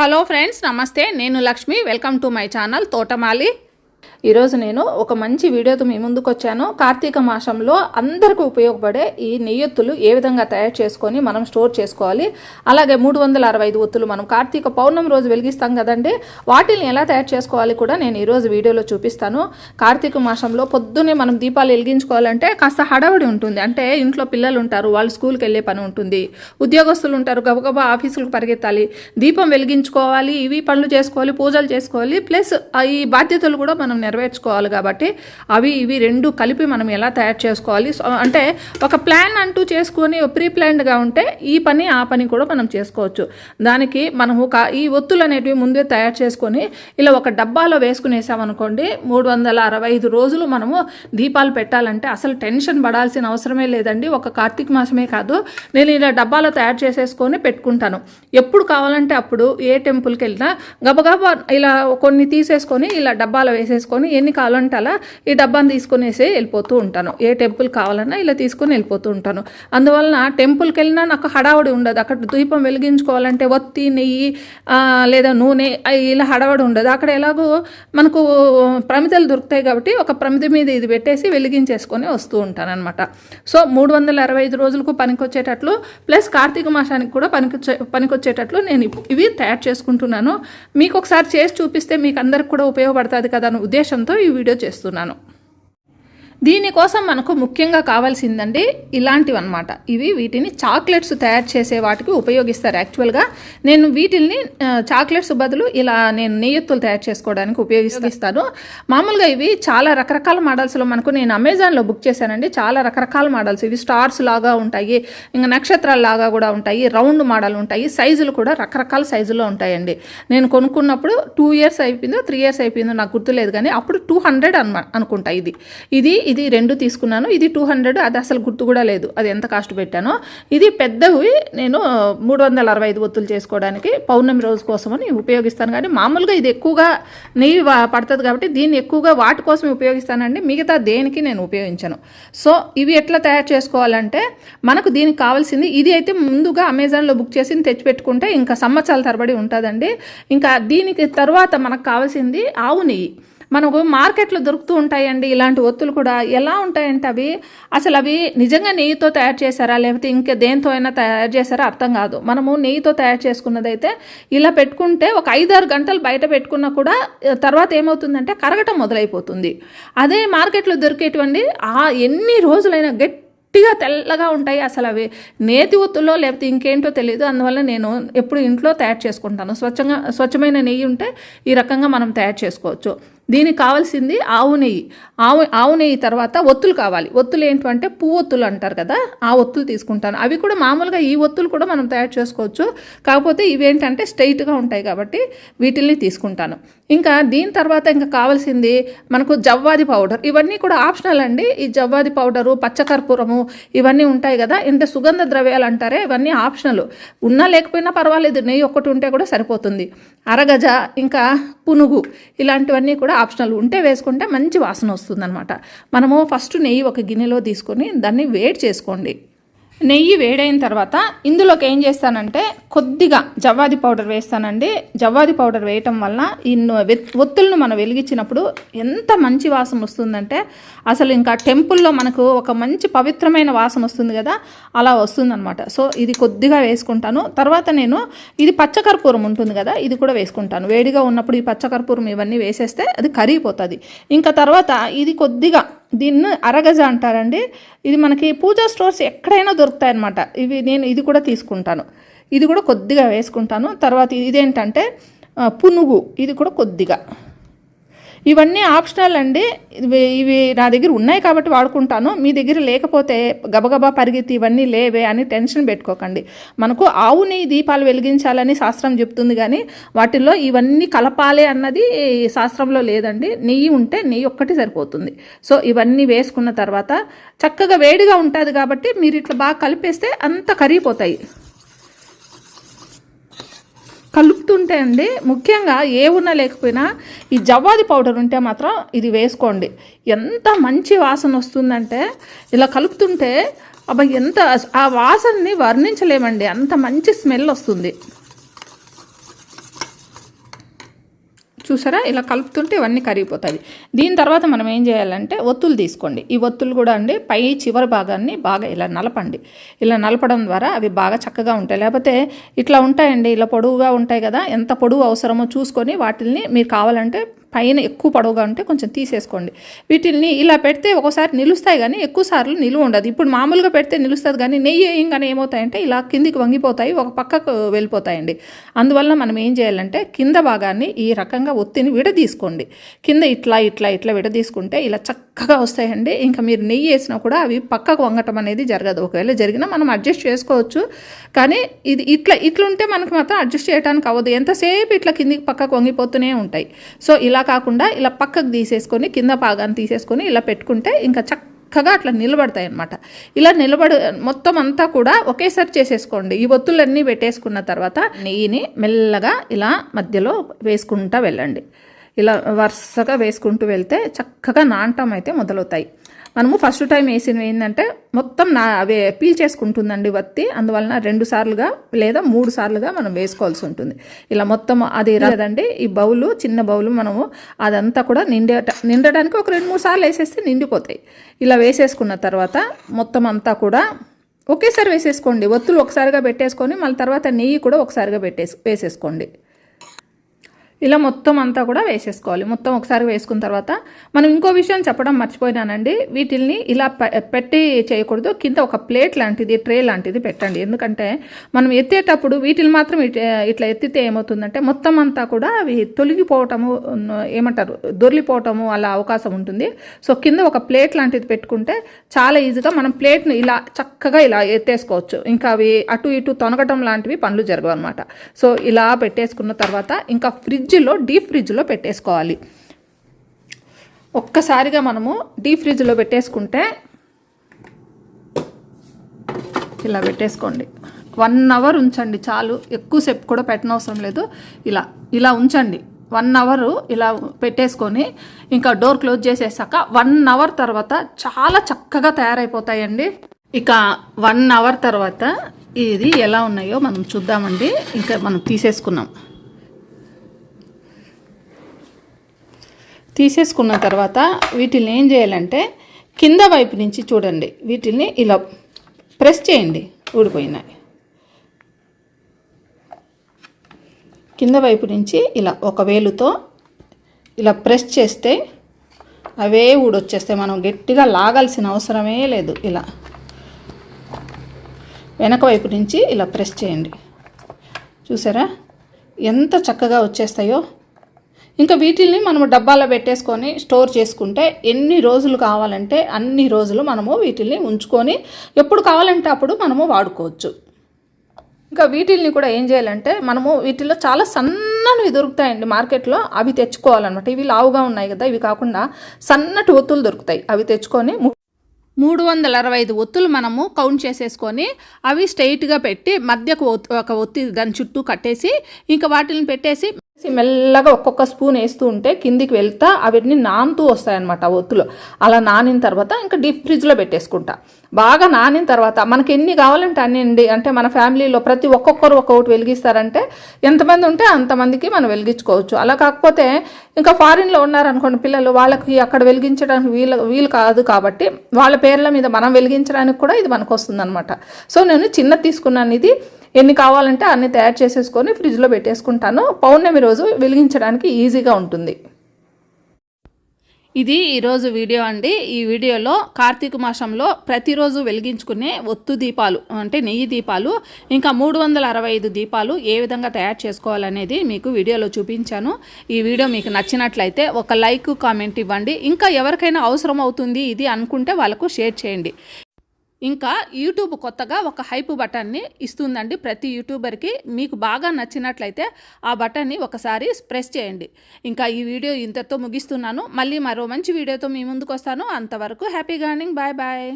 Hello friends నమస్తే. నేను Lakshmi. Welcome to my channel Thotamali. ఈరోజు నేను ఒక మంచి వీడియోతో మీ ముందుకు వచ్చాను కార్తీక మాసంలో అందరికీ ఉపయోగపడే ఈ నెయ్యొత్తులు ఏ విధంగా తయారు చేసుకొని మనం స్టోర్ చేసుకోవాలి. అలాగే మూడు వందల అరవై ఐదు ఒత్తులు మనం కార్తీక పౌర్ణమి రోజు వెలిగిస్తాం కదండి. వాటిని ఎలా తయారు చేసుకోవాలి కూడా నేను ఈరోజు వీడియోలో చూపిస్తాను. కార్తీక మాసంలో పొద్దున్నే మనం దీపాలు వెలిగించుకోవాలంటే కాస్త హడావిడి ఉంటుంది. అంటే ఇంట్లో పిల్లలు ఉంటారు వాళ్ళు స్కూల్కి వెళ్ళే పని ఉంటుంది. ఉద్యోగస్తులు ఉంటారు గబగబా ఆఫీసులకు పరిగెత్తాలి. దీపం వెలిగించుకోవాలి ఇవి పనులు చేసుకోవాలి పూజలు చేసుకోవాలి. ప్లస్ ఈ బాధ్యతలు కూడా మనం మనం నెరవేర్చుకోవాలి కాబట్టి అవి ఇవి రెండు కలిపి మనం ఎలా తయారు చేసుకోవాలి? సో అంటే ఒక ప్లాన్ అంటూ చేసుకొని ప్రీ ప్లాన్డ్గా ఉంటే ఈ పని ఆ పని కూడా మనం చేసుకోవచ్చు. దానికి మనము ఈ ఒత్తులు అనేటివి ముందే తయారు చేసుకొని ఇలా ఒక డబ్బాలో వేసుకునేసామనుకోండి మూడు వందల అరవై ఐదు రోజులు మనము దీపాలు పెట్టాలంటే అసలు టెన్షన్ పడాల్సిన అవసరమే లేదండి. ఒక కార్తీక మాసమే కాదు నేను ఇలా డబ్బాలో తయారు చేసేసుకొని పెట్టుకుంటాను. ఎప్పుడు కావాలంటే అప్పుడు ఏ టెంపుల్కి వెళ్ళినా గబగబా ఇలా కొన్ని తీసేసుకొని ఇలా డబ్బాలో వేసేసుకొని ఎన్ని కావాలంటే అలా ఈ డబ్బాని తీసుకునేసి వెళ్ళిపోతూ ఉంటాను. ఏ టెంపుల్ కావాలన్నా ఇలా తీసుకొని వెళ్ళిపోతూ ఉంటాను. అందువలన టెంపుల్కి వెళ్ళినా నాకు హడావుడి ఉండదు. అక్కడ దీపం వెలిగించుకోవాలంటే ఒత్తి నెయ్యి లేదా నూనె ఇలా హడావుడి ఉండదు. అక్కడ ఎలాగో మనకు ప్రమిదలు దొరుకుతాయి కాబట్టి ఒక ప్రమిద మీద ఇది పెట్టేసి వెలిగించేసుకొని వస్తూ ఉంటాను అనమాట సో మూడు వందల అరవై ఐదు రోజులకు పనికొచ్చేటట్లు ప్లస్ కార్తీక మాసానికి కూడా పనికొచ్చే పనికొచ్చేటట్లు నేను ఇవి తయారు చేసుకుంటున్నాను. మీకు ఒకసారి చేసి చూపిస్తే మీకు అందరికి కూడా ఉపయోగపడుతుంది కదా అని ఉద్దేశంతో ఈ వీడియో చేస్తున్నాను. దీనికోసం మనకు ముఖ్యంగా కావాల్సిందండి ఇలాంటివి అనమాట ఇవి వీటిని చాక్లెట్స్ తయారు చేసే వాటికి ఉపయోగిస్తారు యాక్చువల్గా. నేను వీటిల్ని చాక్లెట్స్ బదులు ఇలా నేను నెయ్యొత్తులు తయారు చేసుకోవడానికి ఉపయోగిస్తాను. మామూలుగా ఇవి చాలా రకరకాల మోడల్స్లో మనకు నేను అమెజాన్లో బుక్ చేశానండి. చాలా రకరకాల మోడల్స్. ఇవి స్టార్స్ లాగా ఉంటాయి. ఇంకా నక్షత్రాల లాగా కూడా ఉంటాయి. రౌండ్ మోడల్ ఉంటాయి. సైజులు కూడా రకరకాల సైజులో ఉంటాయండి. నేను కొనుక్కున్నప్పుడు టూ ఇయర్స్ అయిపోయిందో త్రీ ఇయర్స్ అయిపోయిందో నాకు గుర్తులేదు కానీ అప్పుడు టూ హండ్రెడ్ అనుకుంటా ఇది. ఇది ఇది రెండు తీసుకున్నాను. ఇది టూ హండ్రెడ్ అది అసలు గుర్తు కూడా లేదు. అది ఎంత కాస్ట్ పెట్టానో. ఇది పెద్దవి నేను మూడు వందల అరవై ఐదు ఒత్తులు చేసుకోవడానికి పౌర్ణమి రోజు కోసమని ఉపయోగిస్తాను. కానీ మామూలుగా ఇది ఎక్కువగా నెయ్యి పడుతుంది కాబట్టి దీన్ని ఎక్కువగా వాటి కోసమే ఉపయోగిస్తానండి. మిగతా దేనికి నేను ఉపయోగించను. సో ఇవి ఎట్లా తయారు చేసుకోవాలంటే మనకు దీనికి కావాల్సింది ఇది అయితే ముందుగా అమెజాన్లో బుక్ చేసి తెచ్చిపెట్టుకుంటే ఇంకా సంవత్సరాల తరబడి ఉంటుందండి. ఇంకా దీనికి తర్వాత మనకు కావాల్సింది ఆవు నెయ్యి. మనకు మార్కెట్లో దొరుకుతూ ఉంటాయండి. ఇలాంటి ఒత్తులు కూడా ఎలా ఉంటాయంటే అవి అసలు అవి నిజంగా నెయ్యితో తయారు చేశారా? లేకపోతే ఇంకా దేంతో అయినా తయారు చేశారా? అర్థం కాదు. మనము నెయ్యితో తయారు చేసుకున్నదైతే ఇలా పెట్టుకుంటే ఒక ఐదారు గంటలు బయట పెట్టుకున్నా కూడా తర్వాత ఏమవుతుందంటే కరగటం మొదలైపోతుంది. అదే మార్కెట్లో దొరికేటువంటి ఆ ఎన్ని రోజులైనా గట్టి గట్టిగా తెల్లగా ఉంటాయి అసలు అవి. నేతి ఒత్తులో లేకపోతే ఇంకేంటో తెలియదు అందువల్ల నేను ఎప్పుడు ఇంట్లో తయారు చేసుకుంటాను. స్వచ్ఛంగా స్వచ్ఛమైన నెయ్యి ఉంటే ఈ రకంగా మనం తయారు చేసుకోవచ్చు. దీనికి కావాల్సింది ఆవు నెయ్యి. ఆవు ఆవు నెయ్యి తర్వాత ఒత్తులు కావాలి. ఒత్తులు ఏంటంటే పువ్వు ఒత్తులు అంటారు కదా ఆ ఒత్తులు తీసుకుంటాను. అవి కూడా మామూలుగా ఈ ఒత్తులు కూడా మనం తయారు చేసుకోవచ్చు. కాకపోతే ఇవి ఏంటంటే స్ట్రైట్గా ఉంటాయి కాబట్టి వీటిల్ని తీసుకుంటాను. ఇంకా దీని తర్వాత ఇంకా కావాల్సింది మనకు జవ్వాది పౌడర్. ఇవన్నీ కూడా ఆప్షనల్ అండి. ఈ జవ్వాది పౌడరు పచ్చకర్పూరము ఇవన్నీ ఉంటాయి కదా అంటే సుగంధ ద్రవ్యాలు అంటారే ఇవన్నీ ఆప్షనల్. ఉన్నా లేకపోయినా పర్వాలేదు నెయ్యి ఒక్కటి ఉంటే కూడా సరిపోతుంది. అరగజ ఇంకా పునుగు ఇలాంటివన్నీ కూడా ఆప్షనల్ ఉంటే వేసుకుంటే మంచి వాసన వస్తుందన్నమాట. మనము ఫస్ట్ నెయ్యి ఒక గిన్నెలో తీసుకొని దాన్ని వేడి చేసుకోండి. నెయ్యి వేడైన తర్వాత ఇందులోకి ఏం చేస్తానంటే కొద్దిగా జవ్వాది పౌడర్ వేస్తానండి. జవ్వాది పౌడర్ వేయటం వలన ఈ వెత్- ఒత్తులను మనం వెలిగించినప్పుడు ఎంత మంచి వాసన వస్తుందంటే అసలు ఇంకా టెంపుల్లో మనకు ఒక మంచి పవిత్రమైన వాసన వస్తుంది కదా అలా వస్తుందన్నమాట. సో ఇది కొద్దిగా వేసుకుంటాను. తర్వాత నేను ఇది పచ్చకర్పూరం ఉంటుంది కదా ఇది కూడా వేసుకుంటాను. వేడిగా ఉన్నప్పుడు ఈ పచ్చకర్పూరం ఇవన్నీ వేసేస్తే అది కరిగిపోతుంది. ఇంకా తర్వాత ఇది కొద్దిగా దీన్ని అరగజ అంటారండి. ఇది మనకి పూజా స్టోర్స్ ఎక్కడైనా దొరుకుతాయి అనమాట ఇవి నేను ఇది కూడా తీసుకుంటాను. ఇది కూడా కొద్దిగా వేసుకుంటాను. తర్వాత ఇదేంటంటే పునుగు. ఇది కూడా కొద్దిగా. ఇవన్నీ ఆప్షనల్ అండి. ఇవి ఇవి నా దగ్గర ఉన్నాయి కాబట్టి వాడుకుంటాను. మీ దగ్గర లేకపోతే గబగబా పరిగెత్తి ఇవన్నీ లేవే అని టెన్షన్ పెట్టుకోకండి. మనకు ఆవుని దీపాలు వెలిగించాలని శాస్త్రం చెప్తుంది కానీ వాటిల్లో ఇవన్నీ కలపాలి అన్నది శాస్త్రంలో లేదండి. నెయ్యి ఉంటే నెయ్యి ఒక్కటి సరిపోతుంది. సో ఇవన్నీ వేసుకున్న తర్వాత చక్కగా వేడిగా ఉంటుంది కాబట్టి మీరు ఇట్లా బాగా కలిపేస్తే అంత కరిగిపోతాయి. కలుపుతుంటే అండి ముఖ్యంగా ఏ ఉన్నా లేకపోయినా ఈ జవ్వాది పౌడర్ ఉంటే మాత్రం ఇది వేసుకోండి. ఎంత మంచి వాసన వస్తుందంటే ఇలా కలుపుతుంటే అబ్బా ఎంత ఆ వాసనని వర్ణించలేమండి. అంత మంచి స్మెల్ వస్తుంది. చూసారా? ఇలా కలుపుతుంటే ఇవన్నీ కరిగిపోతాయి. దీని తర్వాత మనం ఏం చేయాలంటే ఒత్తులు తీసుకోండి. ఈ ఒత్తులు కూడా అండి పై చివరి భాగాన్ని బాగా ఇలా నలపండి. ఇలా నలపడం ద్వారా అవి బాగా చక్కగా ఉంటాయి. లేకపోతే ఇట్లా ఉంటాయండి ఇలా పొడవుగా ఉంటాయి కదా ఎంత పొడవు అవసరమో చూసుకొని వాటిని మీరు కావాలంటే పైన ఎక్కువ పొడవుగా ఉంటే కొంచెం తీసేసుకోండి. వీటిల్ని ఇలా పెడితే ఒక్కోసారి నిలుస్తాయి కానీ ఎక్కువ సార్లు నిలువ ఉండదు. ఇప్పుడు మామూలుగా పెడితే నిలుస్తుంది కానీ నెయ్యి వేయంగానే ఏమవుతాయంటే ఇలా కిందికి వంగిపోతాయి ఒక పక్కకు వెళ్ళిపోతాయండి. అందువల్ల మనం ఏం చేయాలంటే కింద భాగాన్ని ఈ రకంగా ఒత్తిని విడదీసుకోండి. కింద ఇట్లా ఇట్లా ఇట్లా విడదీసుకుంటే ఇలా చక్కగా వస్తాయండి. ఇంకా మీరు నెయ్యి వేసినా కూడా అవి పక్కకు వంగటం అనేది జరగదు. ఒకవేళ జరిగినా మనం అడ్జస్ట్ చేసుకోవచ్చు. కానీ ఇది ఇట్లా ఇట్లుంటే మనకు మాత్రం అడ్జస్ట్ చేయడానికి అవ్వదు. ఎంతసేపు ఇట్లా కిందికి పక్కకు వంగిపోతూనే ఉంటాయి. సో ఇలా కాకుండా ఇలా పక్కకు తీసేసుకొని కింద భాగాన్ని తీసేసుకొని ఇలా పెట్టుకుంటే ఇంకా చక్కగా అట్లా నిలబడతాయి అనమాట ఇలా నిలబడు మొత్తం అంతా కూడా ఒకేసారి చేసేసుకోండి. ఈ ఒత్తులన్నీ పెట్టేసుకున్న తర్వాత నెయ్యిని మెల్లగా ఇలా మధ్యలో వేసుకుంటూ వెళ్ళండి. ఇలా వరుసగా వేసుకుంటూ వెళ్తే చక్కగా నానటం అయితే మొదలవుతాయి. మనము ఫస్ట్ టైం వేసినవి ఏంటంటే మొత్తం నా అవే పీల్ చేసుకుంటుందండి వత్తి. అందువలన రెండు సార్లుగా లేదా మూడు సార్లుగా మనం వేసుకోవాల్సి ఉంటుంది. ఇలా మొత్తం అది కదండి ఈ బౌలు చిన్న బౌలు మనము అదంతా కూడా నిండే నిండడానికి ఒక రెండు మూడు సార్లు వేసేస్తే నిండిపోతాయి. ఇలా వేసేసుకున్న తర్వాత మొత్తం అంతా కూడా ఒకేసారి వేసేసుకోండి. ఒత్తులు ఒకసారిగా పెట్టేసుకొని మళ్ళీ తర్వాత నెయ్యి కూడా ఒకసారిగా పెట్టేసి వేసేసుకోండి. ఇలా మొత్తం అంతా కూడా వేసేసుకోవాలి. మొత్తం ఒకసారి వేసుకున్న తర్వాత మనం ఇంకో విషయం చెప్పడం మర్చిపోయినానండి. వీటిల్ని ఇలా పెట్టి చేయకూడదు. కింద ఒక ప్లేట్ లాంటిది ట్రే లాంటిది పెట్టండి. ఎందుకంటే మనం ఎత్తేటప్పుడు వీటిని మాత్రం ఇట్లా ఎత్తితే ఏమవుతుందంటే మొత్తం అంతా కూడా అవి తొలగిపోవటము ఏమంటారు దొరికిపోవటము అలా అవకాశం ఉంటుంది. సో కింద ఒక ప్లేట్ లాంటిది పెట్టుకుంటే చాలా ఈజీగా మనం ప్లేట్ని ఇలా చక్కగా ఇలా ఎత్తేసుకోవచ్చు. ఇంకా అవి అటు ఇటు తొనగటం లాంటివి పనులు జరగవు అనమాట సో ఇలా పెట్టేసుకున్న తర్వాత ఇంకా ఫ్రిడ్జ్ ఫ్రిడ్జ్లో డీప్ ఫ్రిడ్జ్లో పెట్టేసుకోవాలి. ఒక్కసారిగా మనము డీప్ ఫ్రిడ్జ్లో పెట్టేసుకుంటే ఇలా పెట్టేసుకోండి. వన్ అవర్ ఉంచండి చాలు. ఎక్కువసేపు కూడా పెట్టనవసరం లేదు. ఇలా ఇలా ఉంచండి. వన్ అవర్ ఇలా పెట్టేసుకొని ఇంకా డోర్ క్లోజ్ చేసేసాక వన్ అవర్ తర్వాత చాలా చక్కగా తయారైపోతాయండి. ఇక వన్ అవర్ తర్వాత ఇది ఎలా ఉన్నాయో మనం చూద్దామండి. ఇంకా మనం తీసేసుకున్నాం. తీసేసుకున్న తర్వాత వీటిని ఏం చేయాలంటే కింద వైపు నుంచి చూడండి. వీటిని ఇలా ప్రెస్ చేయండి. ఊడిపోయినాయి. కింద వైపు నుంచి ఇలా ఒక వేలుతో ఇలా ప్రెస్ చేస్తే అవే ఊడొచ్చేస్తాయి. మనం గట్టిగా లాగాల్సిన అవసరమే లేదు. ఇలా వెనక వైపు నుంచి ఇలా ప్రెస్ చేయండి. చూసారా? ఎంత చక్కగా వచ్చేస్తాయో ఇంకా వీటిల్ని మనము డబ్బాలో పెట్టేసుకొని స్టోర్ చేసుకుంటే ఎన్ని రోజులు కావాలంటే అన్ని రోజులు మనము వీటిల్ని ఉంచుకొని ఎప్పుడు కావాలంటే అప్పుడు మనము వాడుకోవచ్చు. ఇంకా వీటిల్ని కూడా ఏం చేయాలంటే మనము వీటిల్లో చాలా సన్నవి దొరుకుతాయండి మార్కెట్లో అవి తెచ్చుకోవాలన్నమాట. ఇవి లావుగా ఉన్నాయి కదా ఇవి కాకుండా సన్నటి ఒత్తులు దొరుకుతాయి. అవి తెచ్చుకొని మూడు వందల అరవై ఐదు ఒత్తులు మనము కౌంట్ చేసేసుకొని అవి స్ట్రైట్గా పెట్టి మధ్యకు ఒక ఒత్తి దాని చుట్టూ కట్టేసి ఇంకా వాటిని పెట్టేసి మెల్లగా ఒక్కొక్క స్పూన్ వేస్తూ ఉంటే కిందికి వెళ్తా అవన్నీ నానుతూ వస్తాయన్నమాట ఒత్తులో. అలా నానిన తర్వాత ఇంకా డీప్ ఫ్రిడ్జ్లో పెట్టేసుకుంటా. బాగా నానిన తర్వాత మనకి ఎన్ని కావాలంటే అన్ని అంటే మన ఫ్యామిలీలో ప్రతి ఒక్కొక్కరు ఒక్కొక్కటి వెలిగిస్తారంటే ఎంతమంది ఉంటే అంతమందికి మనం వెలిగించుకోవచ్చు. అలా కాకపోతే ఇంకా ఫారిన్లో ఉన్నారనుకోండి పిల్లలు వాళ్ళకి అక్కడ వెలిగించడానికి వీలు వీలు కాదు కాబట్టి వాళ్ళ పేర్ల మీద మనం వెలిగించడానికి కూడా ఇది మనకు వస్తుంది సో నేను చిన్న తీసుకున్నాను ఇది. ఎన్ని కావాలంటే అన్ని తయారు చేసేసుకొని ఫ్రిడ్జ్లో పెట్టేసుకుంటాను. పౌర్ణమి రోజు వెలిగించడానికి ఈజీగా ఉంటుంది. ఇది ఈరోజు వీడియో అండి. ఈ వీడియోలో కార్తీక మాసంలో ప్రతిరోజు వెలిగించుకునే ఒత్తు దీపాలు అంటే నెయ్యి దీపాలు ఇంకా మూడు వందల అరవై ఐదు దీపాలు ఏ విధంగా తయారు చేసుకోవాలనేది మీకు వీడియోలో చూపించాను. ఈ వీడియో మీకు నచ్చినట్లయితే ఒక లైక్ కామెంట్ ఇవ్వండి. ఇంకా ఎవరికైనా అవసరం అవుతుంది ఇది అనుకుంటే వాళ్ళకు షేర్ చేయండి. ఇంకా యూట్యూబ్ కొత్తగా ఒక హైప్ బటన్ని ఇస్తుందండి. ప్రతి యూట్యూబర్కి మీకు బాగా నచ్చినట్లయితే ఆ బటన్ని ఒకసారి ప్రెస్ చేయండి. ఇంకా ఈ వీడియో ఇంతతో ముగిస్తున్నాను. మళ్ళీ మరో మంచి వీడియోతో మీ ముందుకు వస్తాను అంతవరకు హ్యాపీ గార్నింగ్ బాయ్ బాయ్.